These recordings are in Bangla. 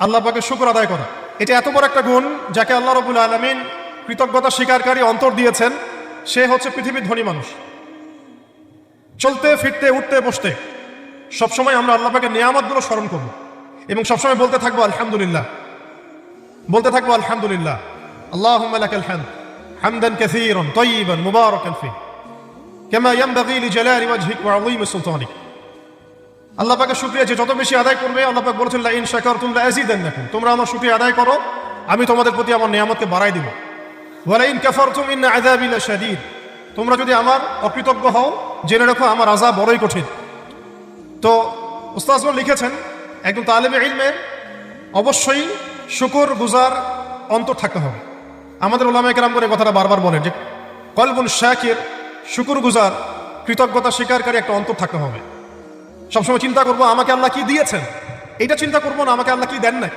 আল্লাহ পাকে শুকর আদায় করা এটা এত বড় একটা গুণ যাকে আল্লাহ রবুল আলমিন কৃতজ্ঞতা স্বীকারকারী অন্তর দিয়েছেন সে হচ্ছে পৃথিবীর ধনী মানুষ চলতে ফিরতে উঠতে বসতে সবসময় আমরা আল্লাহ পাকে নিয়ামতগুলো স্মরণ করব এবং সবসময় বলতে থাকবো আলহামদুলিল্লাহ বলতে থাকবো আলহামদুলিল্লাহ আল্লাহ হামদ হামদান কাসীরান طيبا মুবারাকান ফি كما ينبغي لجلال وجهك وعظيم سلطانك আল্লাহ পাকে শুকরিয়া যে যত বেশি আদায় করবে, আল্লাহ পাক বলেছেন লা তোমরা এজি দেন আযীদান্নাকুম। তোমরা আমার শুকরিয়া আদায় করো, আমি তোমাদের প্রতি আমার নিয়ামতকে বাড়াই দিব। ওয়ালা ইন কাফারতুম ইন আযাবি লাশাদীদ। তোমরা যদি আমার অকৃতজ্ঞ হও, জেনে রাখো আমার আযাব বড়ই কঠিন। তো উস্তাজমন লিখেছেন, একজন তালেবে ইলমের অবশ্যই শুকর গুজার অন্তর থাকতে হবে। আমাদের ওলামা কেরাম করে কথাটা বারবার বলেন যে, কলবুন শাকির, শুকুর গুজার, কৃতজ্ঞতা স্বীকারকারী একটা অন্তর থাকতে হবে। সবসময় চিন্তা করব, আমাকে আল্লাহ কি দিয়েছেন? এইটা চিন্তা করব না, আমাকে আল্লাহ কি দেন নাই?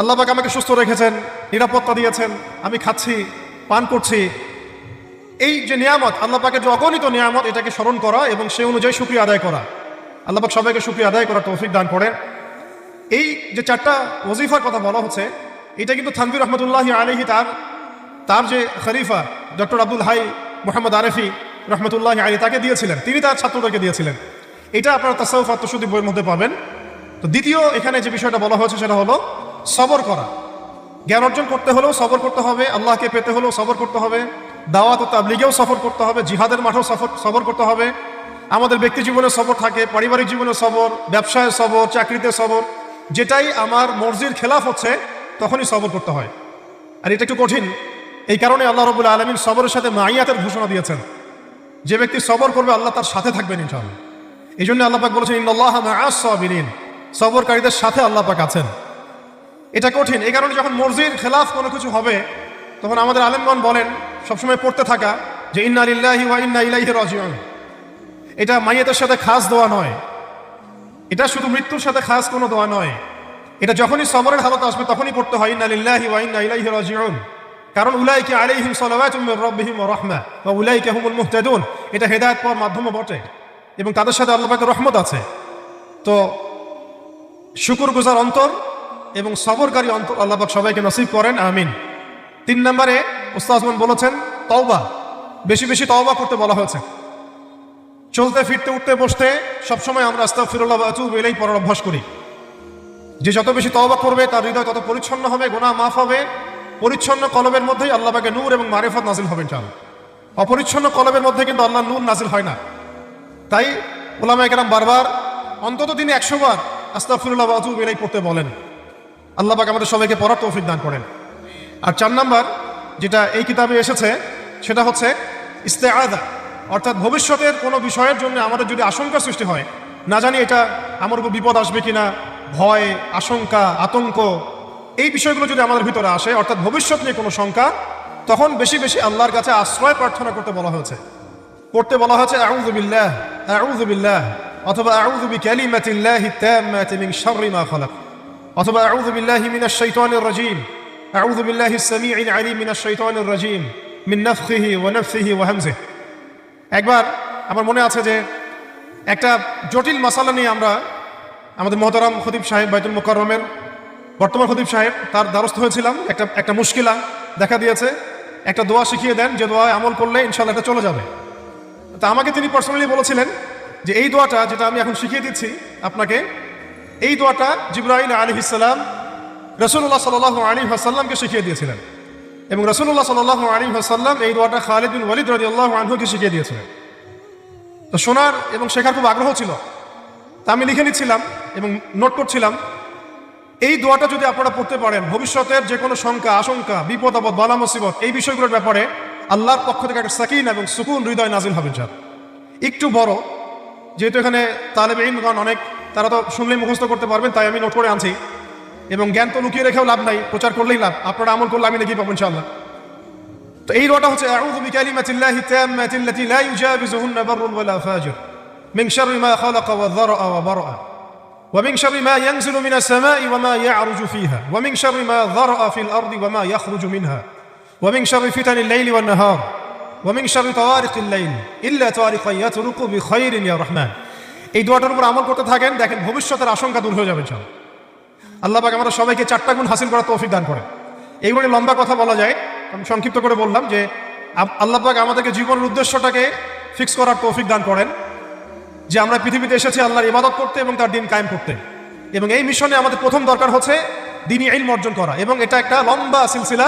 আল্লাহ পাক আমাকে সুস্থ রেখেছেন, নিরাপত্তা দিয়েছেন, আমি খাচ্ছি, পান করছি। এই যে নিয়ামত, আল্লাহ পাকের যে অগণিত নিয়ামত, এটাকে স্মরণ করা এবং সে অনুযায়ী সুক্রিয়া আদায় করা। আল্লাহ পাক সবাইকে সুক্রিয়া আদায় করার তৌফিক দান করেন। এই যে চারটা ওজিফার কথা বলা হচ্ছে, এটা কিন্তু থানবির রহমতুল্লাহ আলহি তার তার যে খলিফা, ডক্টর আব্দুল হাই মোহাম্মদ আরেফি রহমতুল্লাহ আলী তাকে দিয়েছিলেন। তিনি তার ছাত্রদেরকে দিয়েছিলেন। এটা আপনারা তাসাউফ আত্মশুদ্ধি বইয়ের মধ্যে পাবেন। তো দ্বিতীয়, এখানে যে বিষয়টা বলা হয়েছে সেটা হলো সবর করা। জ্ঞান অর্জন করতে হলেও সবর করতে হবে, আল্লাহকে পেতে হলেও সবর করতে হবে, দাওয়াত ও তাবলিগেও সফর করতে হবে, জিহাদের মাঠেও সফর, সবর করতে হবে। আমাদের ব্যক্তি জীবনে সবর থাকে, পারিবারিক জীবনে সবর, ব্যবসায় সবর, চাকরিতে সবর। যেটাই আমার মর্জির খেলাফ হচ্ছে, তখনই সবর করতে হয়। আর এটা একটু কঠিন। এই কারণে আল্লাহ রবুল্লা আলমিন সবরের সাথে মাইয়াতের ঘোষণা দিয়েছেন। যে ব্যক্তি সবর করবে, আল্লাহ তার সাথে থাকবেন ইনশাআল্লাহ। এই জন্য আল্লাহ পাক বলেছেন ইন্নআল্লাহ মাআস-সাবিরিন সবরকারীদের সাথে আল্লাহ পাক আছেন। এটা কঠিন। এই কারণে যখন মর্জির খেলাফ কোনো কিছু হবে, তখন আমাদের আলেমগণ বলেন, সবসময় পড়তে থাকা যে, ইন্না লিল্লাহি ওয়া ইন্না ইলাইহি রাজিউন। এটা মাইয়াতের সাথে খাস দোয়া নয়। এটা শুধু মৃত্যুর সাথে খাস কোনো দোয়া নয়। এটা যখনই সবরের হালত আসবে, তখনই পড়তে হয়, ইন্না লিল্লাহি ওয়া ইন্না ইলাইহি রাজিউন। কারণ উলাইকে আলাইহিম সালাওয়াতুম মির রাব্বিহিম ওয়া রাহমা ওয়া উলাইকা হুমুল মুহতাদুন। এটা হেদায়েত পাওয়ার মাধ্যমও বটে। এবং তাদের সাথে আল্লাহ পাকের রহমত আছে। তো শুকুর গুজার অন্তর এবং সবরকারী অন্তর আল্লাপাক সবাইকে নসিব করেন, আমিন। তিন নম্বরে উস্তাজমান বলেছেন, তওবা। বেশি বেশি তওবা করতে বলা হয়েছে। চলতে, ফিরতে, উঠতে, বসতে সবসময় আমরা আস্তাগফিরুল্লাহ ওয়া আতুবু ইলাইহি পড়ার অভ্যাস করি। যে যত বেশি তওবা করবে, তার হৃদয় তত পরিচ্ছন্ন হবে গোনা মাফ হবে। পরিচ্ছন্ন কলবের মধ্যেই আল্লাহ পাকে নূর এবং মারিফত নাজিল হবে, ইনশাআল্লাহ। অপরিচ্ছন্ন কলবের মধ্যে কিন্তু আল্লাহ নূর নাজিল হয় না। তাই ওলামা একরাম বারবার অন্তত তিনি একশো বার আস্তাফিরুল্লাহ বাজু বেলাই পড়তে বলেন। আল্লাহ পাক আমাদের সবাইকে পড়ার তৌফিক দান করেন। আর চার নাম্বার যেটা এই কিতাবে এসেছে, সেটা হচ্ছে ইস্তে আদা অর্থাৎ ভবিষ্যতের কোনো বিষয়ের জন্য আমাদের যদি আশঙ্কা সৃষ্টি হয়, না জানি এটা আমার উপর বিপদ আসবে কিনা, ভয়, আশঙ্কা, আতঙ্ক, এই বিষয়গুলো যদি আমাদের ভিতরে আসে, অর্থাৎ ভবিষ্যৎ নিয়ে কোনো শঙ্কা, তখন বেশি বেশি আল্লাহর কাছে আশ্রয় প্রার্থনা করতে বলা হয়েছে। পড়তে বলা হয়েছে, আউযু বিল্লাহ আউযু বিল্লাহ অথবা আউযু বিকালিমাতিল্লাহি তাম্মাতি মিন শাররি মা খালাক, অথবা আউযু বিল্লাহি মিনাশ শাইতানির রাজীম, আউযু বিল্লাহিস সামিউল আলিম মিনাশ শাইতানির রাজীম, মিন নাফখিহি ওয়া নাফসিহি ওয়া হামজিহি। একবার আমার মনে আছে যে একটা জটিল মাসালা নিয়ে আমরা আমাদের মহতারাম খতিব সাহেব বাইতুল মুকাররমের, বর্তমান খতিব সাহেব তার দ্বারস্থ হয়েছিলাম, একটা একটা মুশকিলা দেখা দিয়েছে। একটা দোয়া শিখিয়ে দেন, যে দোয়ায় আমল করলে ইনশাল্লাহ এটা চলে যাবে। তা আমাকে তিনি পার্সোনালি বলেছিলেন যে এই দোয়াটা যেটা আমি এখন শিখিয়ে দিচ্ছি আপনাকে, এই দোয়াটা জিব্রাহিল আলী ইসাল্লাম রসুল্লাহ সাল আলী হাসাল্লামকে শিখিয়ে দিয়েছিলেন। এবং রসুল্লাহ সাল আলী হাসাল্লাম এই দোয়াটা খালিদ বিন ওয়ালিদ রাজি আল্লাহ আনহুকে শিখিয়ে দিয়েছিলেন। তো শোনার এবং শেখার খুব আগ্রহ ছিল। তা আমি লিখে নিচ্ছিলাম এবং নোট করছিলাম, এই দোয়াটা যদি আপনারা পড়তে পারেন, ভবিষ্যতের যে কোনো শঙ্কা, আশঙ্কা, বিপদ, আপদ, বালা, মুসিবত, এই বিষয়গুলোর ব্যাপারে আল্লাহর পক্ষ থেকে একটা সাকিন এবং সুকুন হৃদয় নাজিল হবেন স্যার একটু বড়, যেহেতু এখানে তালেব ইমগান অনেক, তারা তো শুনলেই মুখস্ত করতে পারবেন, তাই আমি নোট করে আনছি। এবং জ্ঞান তো লুকিয়ে রেখেও লাভ নাই, প্রচার করলেই লাভ, আপনারা আমল করলে আমি নাকি পাবো ইনশাআল্লাহ। তো এই দোয়াটা হচ্ছে, আউযু বিকালিমাতিল্লাহি তাম্মাতি আল্লাতি লা ইউজাবিজুহুন্না বাররুন ওয়ালা ফাজির, মিন শাররি মা খালাqa ওয়া যারআ ওয়া বারআ, ওয়া মিন শাররি মা ইয়ানজিলু মিনাস সামাই ওয়া মা ইয়া'রুজু ফিহা, ওয়া মিন শাররি মা যারআ ফিল আরদি ওয়া মা ইয়াখরুজু মিনহা। ومن شر فتن الليل والنهار ومن شر طوارق الليل إلا طارقا يطرق بخير يا رحمن এই দোয়াটার উপর আমল করতে থাকেন দেখেন ভবিষ্যতের আশঙ্কা দূর হয়ে যাবে ইনশাআল্লাহ আল্লাহ পাক আমরা সবাইকে চারটা গুণ হাসিল করার তৌফিক দান করে এইগুলো নিয়ে লম্বা কথা বলা যায় আমি সংক্ষিপ্ত করে বললাম যে আপ- আল্লাহ পাক আমাদেরকে জীবনের উদ্দেশ্যটাকে ফিক্স করার তৌফিক দান করেন যে আমরা পৃথিবীতে এসেছি আল্লাহর ইবাদত করতে এবং তার দিন কায়েম করতে এবং এই মিশনে আমাদের প্রথম দরকার হচ্ছে দিনই ইলম অর্জন করা এবং এটা একটা লম্বা সিলসিলা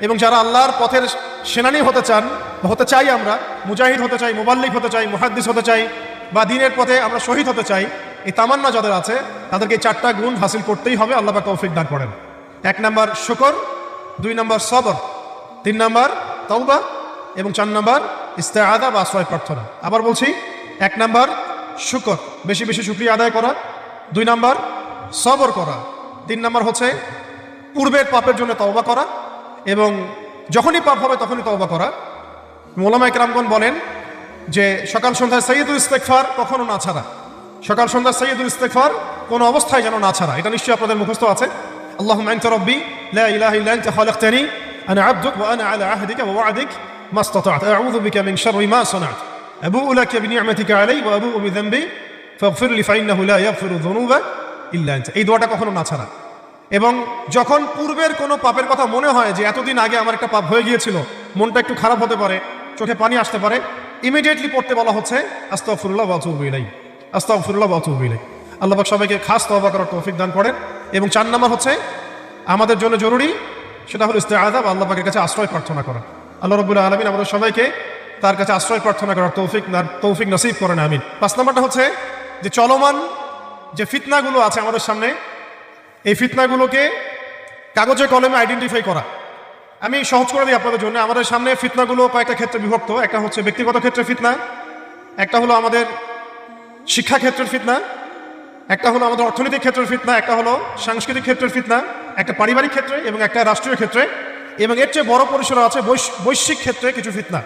এবং যারা আল্লাহর পথের সেনানি হতে চান বা হতে চাই আমরা, মুজাহিদ হতে চাই, মুবাল্লিক হতে চাই, মুহাদ্দিস হতে চাই, বা দিনের পথে আমরা শহীদ হতে চাই, এই তামান্না যাদের আছে, তাদেরকে এই চারটা গুণ হাসিল করতেই হবে, আল্লাহ পাক তৌফিক দান করেন। এক নম্বর শুকর, দুই নম্বর সবর, তিন নম্বর তৌবা এবং চার নম্বর ইস্তেআদা বা আশ্রয় প্রার্থনা। আবার বলছি, এক নম্বর শুকর, বেশি বেশি শুক্রিয়া আদায় করা, দুই নম্বর সবর করা, তিন নম্বর হচ্ছে পূর্বের পাপের জন্য তওবা করা এবং যখনই পাপ হবে তখনই তওবা করা। মোলামা ইকরামগণ বলেন যে সকাল সন্ধ্যায় সৈয়দুল ইস্তেকফার কখনো না ছাড়া। সকাল সন্ধ্যা সৈয়দুল ইস্তেকফার কোনো অবস্থায় যেন না ছাড়া। এটা নিশ্চয়ই আপনাদের মুখস্থ আছে। আল্লাহ এই দোয়াটা কখনো না ছাড়া। এবং যখন পূর্বের কোনো পাপের কথা মনে হয় যে এতদিন আগে আমার একটা পাপ হয়ে গিয়েছিল, মনটা একটু খারাপ হতে পারে, চোখে পানি আসতে পারে ইমিডিয়েটলি পড়তে বলা হচ্ছে, আস্তাগফিরুল্লাহ ওয়া আতুবু ইলাইহি। আস্তাগফিরুল্লাহ ওয়া আতুবু ইলাইহি। আল্লাহ সবাইকে খাস তওবা করার তৌফিক দান করেন। এবং চার নাম্বার হচ্ছে, আমাদের জন্য জরুরি সেটা হলো ইস্তেআযা বা আল্লাহ পাকের কাছে আশ্রয় প্রার্থনা করা। আল্লাহ রাব্বুল আলমিন আমাদের সবাইকে তার কাছে আশ্রয় প্রার্থনা করার তৌফিক তৌফিক নসিব করেন, আমিন। পাঁচ নাম্বারটা হচ্ছে যে চলমান যে ফিতনাগুলো আছে আমাদের সামনে এই ফিতনাগুলোকে কাগজে কলমে আইডেন্টিফাই করা। আমি সহজ করে দিই আপনাদের জন্য। আমাদের সামনে ফিতনাগুলো কয়েকটা ক্ষেত্রে বিভক্ত। একটা হচ্ছে ব্যক্তিগত ক্ষেত্রে ফিতনা, একটা হলো আমাদের শিক্ষা ক্ষেত্রের ফিতনা, একটা হলো আমাদের অর্থনৈতিক ক্ষেত্রের ফিতনা, একটা হলো সাংস্কৃতিক ক্ষেত্রের ফিতনা, একটা পারিবারিক ক্ষেত্রে এবং একটা রাষ্ট্রীয় ক্ষেত্রে। এবং এর চেয়ে বড় পরিসরে আছে বৈশ- বৈশ্বিক ক্ষেত্রে কিছু ফিতনা।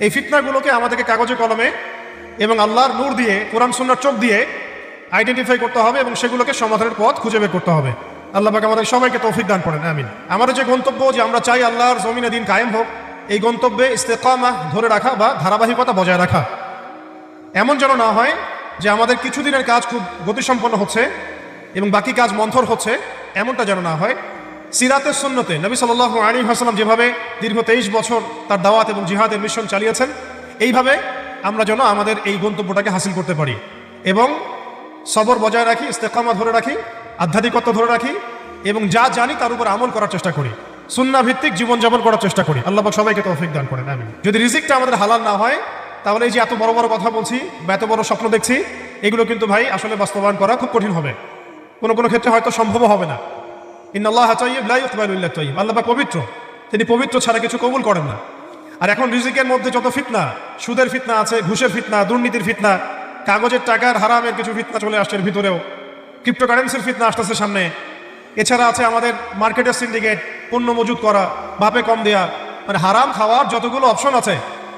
এই ফিতনাগুলোকে আমাদেরকে কাগজে কলমে এবং আল্লাহর নূর দিয়ে, কোরআন সুন্নার চোখ দিয়ে আইডেন্টিফাই করতে হবে এবং সেগুলোকে সমাধানের পথ খুঁজে বের করতে হবে। আল্লাহ পাক আমাদের সবাইকে তৌফিক দান করেন, আমিন। আমাদের যে গন্তব্য যে আমরা চাই আল্লাহর জমিনে দিন কায়েম হোক, এই গন্তব্যে ইস্তেকামা ধরে রাখা বা ধারাবাহিকতা বজায় রাখা। এমন যেন না হয় যে আমাদের কিছুদিনের কাজ খুব গতিসম্পন্ন হচ্ছে এবং বাকি কাজ মন্থর হচ্ছে, এমনটা যেন না হয়। সিরাতের সুন্নতে নবী সাল আলী হাসলাম যেভাবে দীর্ঘ তেইশ বছর তার দাওয়াত এবং জিহাদের মিশন চালিয়েছেন, এইভাবে আমরা যেন আমাদের এই গন্তব্যটাকে হাসিল করতে পারি। এবং সবর বজায় রাখি, ইস্তেকামা ধরে রাখি, আধ্যাত্মিকত্ব ধরে রাখি এবং যা জানি তার উপর আমল করার চেষ্টা করি সুন্না ভিত্তিক জীবনযাপন করার চেষ্টা করি। আল্লাহ সবাইকে তৌফিক দান করেন আমি যদি রিজিকটা আমাদের হালাল না হয়, তাহলে এই যে এত বড় বড় কথা বলছি বা এত বড় স্বপ্ন দেখছি, এগুলো কিন্তু ভাই আসলে বাস্তবায়ন করা খুব কঠিন হবে। কোনো কোনো ক্ষেত্রে হয়তো সম্ভব হবে না। ইন্নআল্লাহ তাইয়িব লা ইকবালু ইল্লা তাইয়িব আল্লাহ পবিত্র। তিনি পবিত্র ছাড়া কিছু কবুল করেন না। আর এখন রিজিকের মধ্যে যত ফিতনা, সুদের ফিতনা আছে, ঘুষের ফিতনা, দুর্নীতির ফিতনা কাগজের টাকার হারামের কিছু ফিতনা চলে আসছে এর ভিতরেও। ক্রিপ্টোকারেন্সির ফিতনা আসতেছে সামনে। এছাড়া আছে আমাদের মার্কেটের সিন্ডিকেট পণ্য মজুত করা, বাপে কম দেয়া। মানে হারাম খাওয়ার যতগুলো অপশন আছে,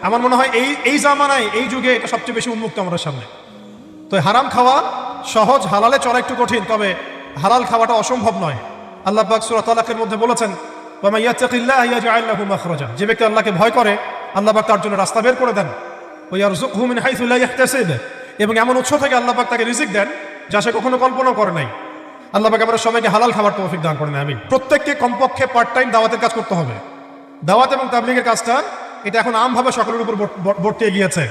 আমার মনে হয় এই এই জামানায়, এই যুগে এটা সবচেয়ে বেশি উন্মুক্ত আমাদের সামনে। তো হারাম খাওয়া সহজ, হালালে চলা একটু কঠিন, তবে হালাল খাওয়াটা অসম্ভব নয়। আল্লাহ পাক সূরা তালাকের মধ্যে বলেছেন যে ব্যক্তি আল্লাহকে ভয় করে, আল্লাহ পাক তার জন্য রাস্তা বের করে দেন। ওয়া ইয়ারযুকহু মিন হাইথু লা ইয়াহতাসিব এবং এমন উৎস থেকে আল্লাহ পাক তাকে রিজিক দেন যা সে কখনো কল্পনাও করে নাই। আল্লাহ পাক আমরা সবাইকে হালাল খাবার তৌফিক দান করেন আমি প্রত্যেককে কমপক্ষে পার্ট টাইম দাওয়াতের কাজ করতে হবে। দাওয়াত এবং তাবলিগের কাজটা, এটা এখন আমভাবে সকলের উপর বর্ত- বর্ত- বর্তিয়ে গিয়েছে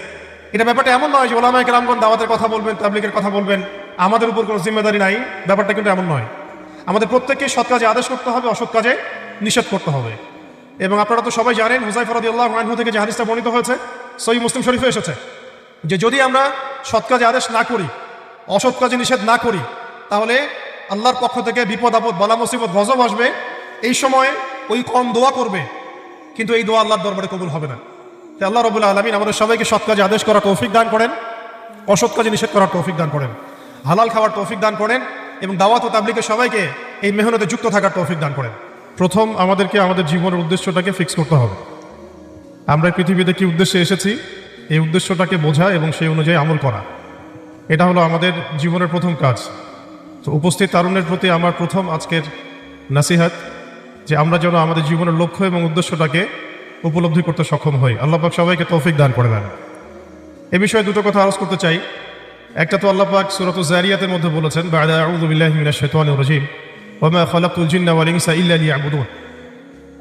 এটা ব্যাপারটা এমন নয় যে ওলামায় রামগণ দাওয়াতের কথা বলবেন, তাবলিগের কথা বলবেন। আমাদের উপর কোনো জিম্মেদারি নাই, ব্যাপারটা কিন্তু এমন নয়। আমাদের প্রত্যেককে সৎ কাজে আদেশ করতে হবে, অসৎ কাজে নিষেধ করতে হবে। এবং আপনারা তো সবাই জানেন হুজাই ফরাদি আল্লাহ আনহু থেকে যে হাদিসটা বর্ণিত হয়েছে সই মুসলিম শরীফে এসেছে। যে যদি আমরা সৎ কাজে আদেশ না করি, অসৎ কাজে নিষেধ না করি, তাহলে আল্লাহর পক্ষ থেকে বিপদ, আপদ, বলা, মুসিবত, গজব আসবে। এই সময় ওই কম দোয়া করবে, কিন্তু এই দোয়া আল্লাহর দরবারে কবুল হবে না। তাই আল্লাহ রবুল্লা আলমিন আমাদের সবাইকে সৎ কাজে আদেশ করার তৌফিক দান করেন, অসৎ কাজে নিষেধ করার তৌফিক দান করেন, হালাল খাওয়ার তৌফিক দান করেন এবং দাওয়াত ও তাবলিকে সবাইকে এই মেহনতে যুক্ত থাকার তৌফিক দান করেন। প্রথম আমাদেরকে আমাদের জীবনের উদ্দেশ্যটাকে ফিক্স করতে হবে। আমরা পৃথিবীতে কি উদ্দেশ্যে এসেছি? এই উদ্দেশ্যটাকে বোঝা এবং সেই অনুযায়ী আমল করা। এটা হলো আমাদের জীবনের প্রথম কাজ। তো উপস্থিত তারুণের প্রতি আমার প্রথম আজকের নাসিহাত যে আমরা যেন আমাদের জীবনের লক্ষ্য এবং উদ্দেশ্যটাকে উপলব্ধি করতে সক্ষম হই। আল্লাহ পাক সবাইকে তৌফিক দান করে দেন। এ বিষয়ে দুটো কথা আলোচ করতে চাই। একটা তো আল্লাহ পাক সুরত জারিয়াতের মধ্যে বলেছেন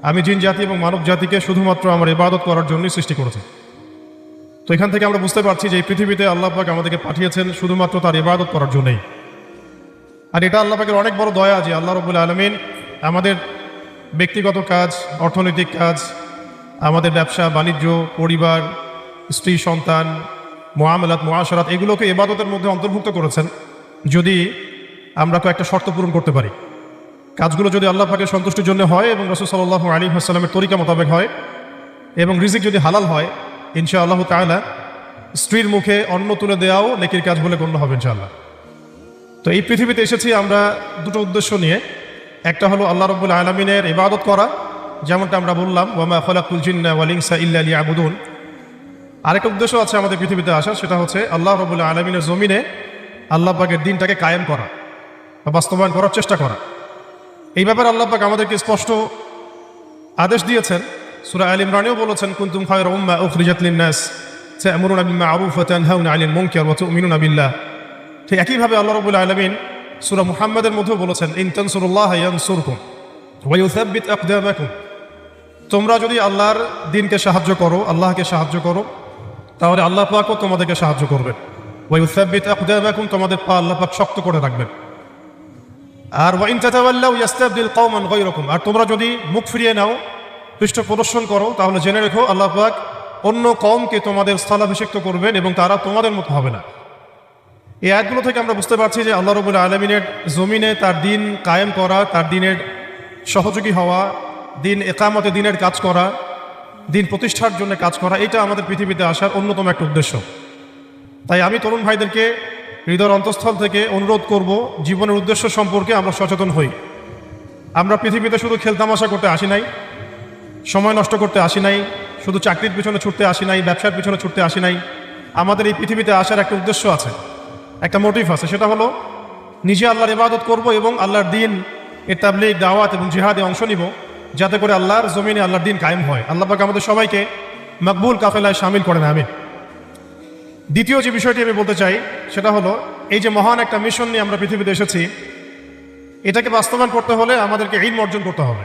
আমি জিন জাতি এবং মানব জাতিকে শুধুমাত্র আমার ইবাদত করার জন্যই সৃষ্টি করেছি। তো এখান থেকে আমরা বুঝতে পারছি যে এই পৃথিবীতে আল্লাহ পাক আমাদেরকে পাঠিয়েছেন শুধুমাত্র তার ইবাদত করার জন্যই। আর এটা আল্লাহ পাকের অনেক বড় দয়া যে আল্লাহ রবুল আলমিন আমাদের ব্যক্তিগত কাজ, অর্থনৈতিক কাজ, আমাদের ব্যবসা, বাণিজ্য, পরিবার, স্ত্রী, সন্তান মোয়ামেলাত মোয়াশরাত এগুলোকে এবাদতের মধ্যে অন্তর্ভুক্ত করেছেন যদি আমরা কয়েকটা শর্ত পূরণ করতে পারি। কাজগুলো যদি আল্লাহ পাকের সন্তুষ্টির জন্য হয় এবং রসুল সাল্লাহ আলী আসসালামের তরিকা মোতাবেক হয় এবং রিজিক যদি হালাল হয় ইনশা আল্লাহ তাআলা, স্ত্রীর মুখে অন্ন তুলে দেওয়াও নেকির কাজ বলে গণ্য হবে ইনশাআল্লাহ। তো এই পৃথিবীতে এসেছি আমরা দুটো উদ্দেশ্য নিয়ে। একটা হলো আল্লাহ রব্বুল আলমিনের ইবাদত করা, যেমনটা আমরা বললাম, ওয়ামা খলাকুল জিন্না ওয়ালিংসা ইল্লা আলী আবুদুন আরেকটা উদ্দেশ্য আছে আমাদের পৃথিবীতে আসা সেটা হচ্ছে আল্লাহ রবুল্লা আলমিনের জমিনে আল্লাহ পাকের দিনটাকে কায়েম করা বা বাস্তবায়ন করার চেষ্টা করা। এই ব্যাপারে আল্লাহ পাক আমাদেরকে স্পষ্ট আদেশ দিয়েছেন সুরা আল ইমরানেও বলেছেন, কুন্তুম খায়র উম্মা উখরিজাত লিন-নাস, তা'মুরুনা বিল মা'রুফ ওয়া তানহাউনা 'আনিল মুনকার ওয়া তু'মিনুনা বিল্লাহ। ঠিক একইভাবে আল্লাহ রাব্বুল আলামিন সূরা মুহাম্মাদের মধ্যেও বলেছেন, ইন তানসুরুল্লাহ ইয়ানসুরকুম ওয়া ইউসাব্বিত আকদামাকুম। তোমরা যদি আল্লাহর দিনকে সাহায্য করো, আল্লাহকে সাহায্য করো, তাহলে আল্লাহ পাকও তোমাদেরকে সাহায্য করবেন। ওয়া ইউসাব্বিত আকদামাকুম, তোমাদের পা আল্লাহ পাক শক্ত করে রাখবেন। আর ওয়াইন তাতাওয়াল্লাউ ইয়াস্তাবদিল কওমান গায়রাকুম। আর তোমরা যদি মুখ ফিরিয়ে নাও পৃষ্ঠ প্রদর্শন করো, তাহলে জেনে রেখো আল্লাহ পাক অন্য কমকে তোমাদের স্থলাভিষিক্ত করবেন এবং তারা তোমাদের মতো হবে না। এই আয়াতগুলো থেকে আমরা বুঝতে পারছি যে আল্লাহ রবুল আলমিনের জমিনে তার দিন কায়েম করা, তার দিনের সহযোগী হওয়া, দিন একামতে দিনের কাজ করা, দিন প্রতিষ্ঠার জন্য কাজ করা, এটা আমাদের পৃথিবীতে আসার অন্যতম একটা উদ্দেশ্য। তাই আমি তরুণ ভাইদেরকে হৃদয়ের অন্তঃস্থল থেকে অনুরোধ করব, জীবনের উদ্দেশ্য সম্পর্কে আমরা সচেতন হই। আমরা পৃথিবীতে শুধু খেলতামাশা করতে আসি নাই সময় নষ্ট করতে আসি নাই, শুধু চাকরির পিছনে ছুটতে আসি নাই, ব্যবসার পিছনে ছুটতে আসি নাই। আমাদের এই পৃথিবীতে আসার একটা উদ্দেশ্য আছে, একটা মোটিভ আছে, সেটা হলো নিজে আল্লাহর ইবাদত করব এবং আল্লাহর দিন এর তাবলিগ, দাওয়াত এবং জিহাদে অংশ নিব, যাতে করে আল্লাহর জমিনে আল্লাহর দিন কায়েম হয়। আল্লাহ পাক আমাদের সবাইকে মকবুল কাফেলায় সামিল করেন আমি দ্বিতীয় যে বিষয়টি আমি বলতে চাই, সেটা হলো এই যে মহান একটা মিশন নিয়ে আমরা পৃথিবীতে এসেছি, এটাকে বাস্তবায়ন করতে হলে আমাদেরকে ইলম অর্জন করতে হবে।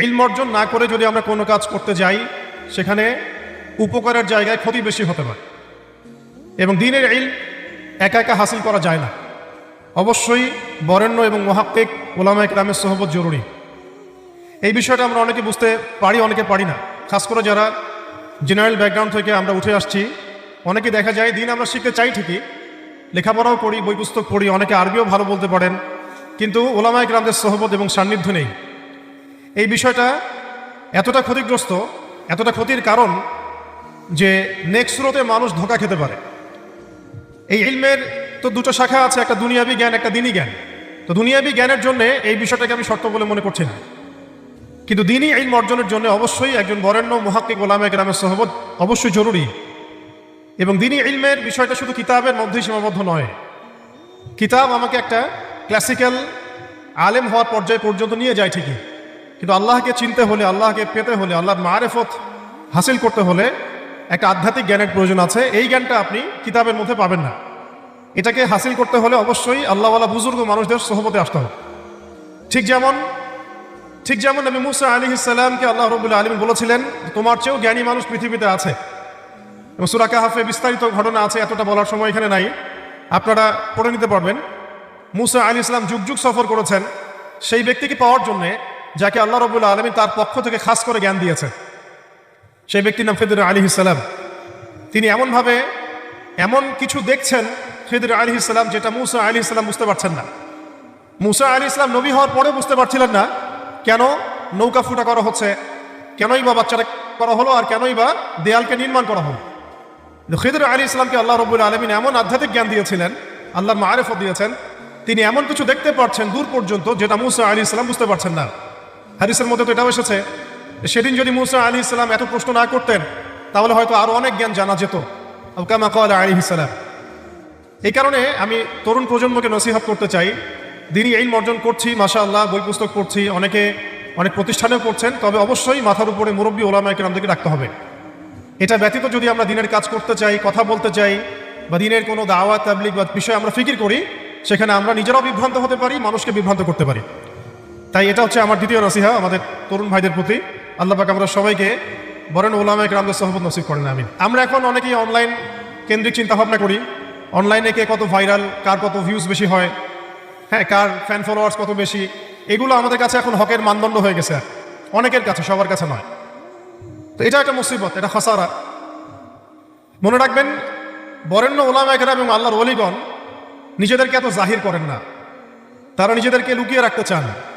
ইলম অর্জন না করে যদি আমরা কোনো কাজ করতে যাই, সেখানে উপকারের জায়গায় ক্ষতি বেশি হতে পারে। এবং দিনের ইল একা একা হাসিল করা যায় না। অবশ্যই বরেণ্য এবং মহাত্মিক ওলামা একরামের সহবত জরুরি। এই বিষয়টা আমরা অনেকে বুঝতে পারি, অনেকে পারি না। খাস করে যারা জেনারেল ব্যাকগ্রাউন্ড থেকে আমরা উঠে আসছি, অনেকে দেখা যায় দিন আমরা শিখতে চাই ঠিকই, লেখাপড়াও করি, বই পুস্তক পড়ি, অনেকে আরবিও ভালো বলতে পারেন, কিন্তু ওলামা একরামদের সহবত এবং সান্নিধ্য নেই। এই বিষয়টা এতটা ক্ষতিগ্রস্ত, এতটা ক্ষতির কারণ যে নেক্সট স্রোতে মানুষ ধোকা খেতে পারে। এই ইলমের তো দুটো শাখা আছে, একটা দুনিয়াবি জ্ঞান, একটা দিনই জ্ঞান। তো দুনিয়াবি জ্ঞানের জন্য এই বিষয়টাকে আমি শর্ত বলে মনে করছি না। কিন্তু দিনই ইলম অর্জনের জন্য অবশ্যই একজন বরেণ্য মহাক্কিক গোলামে গ্রামের সহবত অবশ্যই জরুরি। এবং দিনই ইলমের বিষয়টা শুধু কিতাবের মধ্যেই সীমাবদ্ধ নয়। কিতাব আমাকে একটা ক্লাসিক্যাল আলেম হওয়ার পর্যায় পর্যন্ত নিয়ে যায় ঠিকই। কিন্তু আল্লাহকে চিনতে হলে, আল্লাহকে পেতে হলে, আল্লাহর মারেফত হাসিল করতে হলে একটা আধ্যাত্মিক জ্ঞানের প্রয়োজন আছে। এই জ্ঞানটা আপনি কিতাবের মধ্যে পাবেন না। এটাকে হাসিল করতে হলে অবশ্যই আল্লাহওয়ালা বুজুর্গ মানুষদের সহমতে আসতে হবে। ঠিক যেমন ঠিক যেমন নবী মুসা আলী ইসাল্লামকে আল্লাহ রবুল্লা আলমিন বলেছিলেন, তোমার চেয়েও জ্ঞানী মানুষ পৃথিবীতে আছে। এবং সুরাকা হাফে বিস্তারিত ঘটনা আছে, এতটা বলার সময় এখানে নাই। আপনারা পড়ে নিতে পারবেন। মুসা আলী ইসলাম যুগ যুগ সফর করেছেন। সেই ব্যক্তিকে পাওয়ার জন্যে যাকে আল্লাহ রবুল্লা আলমিন তার পক্ষ থেকে খাস করে জ্ঞান দিয়েছেন সেই ব্যক্তির নাম ফেদুর আলী ইসালাম তিনি এমনভাবে এমন কিছু দেখছেন ফেদুর আলী ইসলাম যেটা মুসা আলী ইসলাম বুঝতে পারছেন না। মুসা আলী ইসলাম নবী হওয়ার পরে বুঝতে পারছিলেন না কেন নৌকা ফুটা করা হচ্ছে, কেনই বা বাচ্চারা করা হলো আর কেনই বা দেয়ালকে নির্মাণ করা হলো। খিদুর আলী ইসলামকে আল্লাহ রবুল আলমিন এমন আধ্যাত্মিক জ্ঞান দিয়েছিলেন আল্লাহ মারেফত দিয়েছেন। তিনি এমন কিছু দেখতে পাচ্ছেন দূর পর্যন্ত যেটা মুসা আলী ইসলাম বুঝতে পারছেন না। হাদিসের মধ্যে তো এটাও এসেছে, সেদিন যদি মুসা আলী ইসলাম এত প্রশ্ন না করতেন, তাহলে হয়তো আরও অনেক জ্ঞান জানা যেত। কল আলী ইসলাম এই কারণে আমি তরুণ প্রজন্মকে নসিহত করতে চাই। দিনই এই অর্জন করছি মাসা আল্লাহ বই পুস্তক পড়ছি, অনেকে অনেক প্রতিষ্ঠানেও পড়ছেন, তবে অবশ্যই মাথার উপরে মুরব্বী ওলামায়কে আমাদেরকে রাখতে হবে। এটা ব্যতীত যদি আমরা দিনের কাজ করতে চাই, কথা বলতে চাই, বা দিনের কোনো দাওয়াত তাবলিক বা বিষয়ে আমরা ফিকির করি, সেখানে আমরা নিজেরাও বিভ্রান্ত হতে পারি, মানুষকে বিভ্রান্ত করতে পারি। তাই এটা হচ্ছে আমার দ্বিতীয় নসিহা আমাদের তরুণ ভাইদের প্রতি। আল্লাহ পাক আমরা সবাইকে বরেন ওলামা একরামদের সহবত নসিব করেন, আমিন। আমরা এখন অনেকেই অনলাইন কেন্দ্রিক চিন্তা ভাবনা করি অনলাইনে কে কত ভাইরাল কার কত ভিউজ বেশি হয় হ্যাঁ কার ফ্যান ফলোয়ার্স কত বেশি, এগুলো আমাদের কাছে এখন হকের মানদণ্ড হয়ে গেছে। অনেকের কাছে, সবার কাছে নয়। তো এটা একটা মুসিবত, এটা খসারা। মনে রাখবেন, বরেণ্য ওলামা একরাম এবং আল্লাহর অলিগণ নিজেদেরকে এত জাহির করেন না। তারা নিজেদেরকে লুকিয়ে রাখতে চান।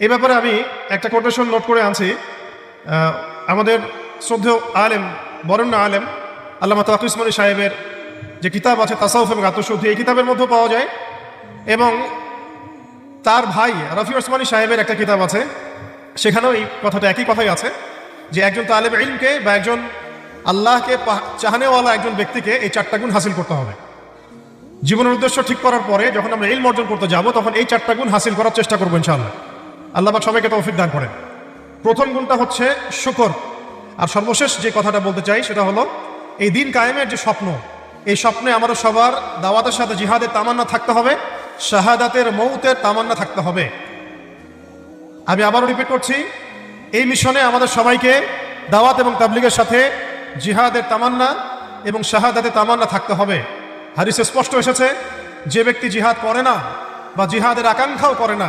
এই ব্যাপারে আমি একটা কোটেশন নোট করে আনছি। আমাদের শ্রদ্ধেয় আলেম, বরণ্য আলেম, আল্লামা তাকু ইসমানী সাহেবের যে কিতাব আছে, তাসাউফ এবং আত্মশুদ্ধি, এই কিতাবের মধ্যে পাওয়া যায়। এবং তার ভাই রফি ওসমানী সাহেবের একটা কিতাব আছে। সেখানেও এই কথাটা একই কথাই আছে যে একজন তালেব ইলমকে বা একজন আল্লাহকে চাহানেওয়ালা একজন ব্যক্তিকে এই চারটা গুণ হাসিল করতে হবে। জীবনের উদ্দেশ্য ঠিক করার পরে যখন আমরা ইলম অর্জন করতে যাব, তখন এই চারটা গুণ হাসিল করার চেষ্টা করব ইনশাআল্লাহ। আল্লাহ পাক সবাইকে তৌফিক দান করেন। প্রথম গুণটা হচ্ছে শুকর। আর সর্বশেষ যে কথাটা বলতে চাই সেটা হলো, এই দিন কায়েমের যে স্বপ্ন, এই স্বপ্নে আমাদের সবার দাওয়াতের সাথে জিহাদের তামান্না থাকতে হবে, শাহাদাতের মৌতের তামান্না থাকতে হবে। আমি আবারও রিপিট করছি, এই মিশনে আমাদের সবাইকে দাওয়াত এবং তাবলিগের সাথে জিহাদের তামান্না এবং শাহাদাতের তামান্না থাকতে হবে। হারিসে স্পষ্ট এসেছে, যে ব্যক্তি জিহাদ করে না বা জিহাদের আকাঙ্ক্ষাও করে না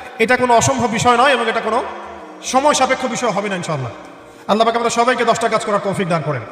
এটা কোনো অসম্ভব বিষয় নয় এবং এটা কোনো সময় সাপেক্ষ বিষয় হবে না, ইনশাআল্লাহ। আল্লাহ পাক আমাদের সবাইকে দশটা কাজ করার তৌফিক দান করেন।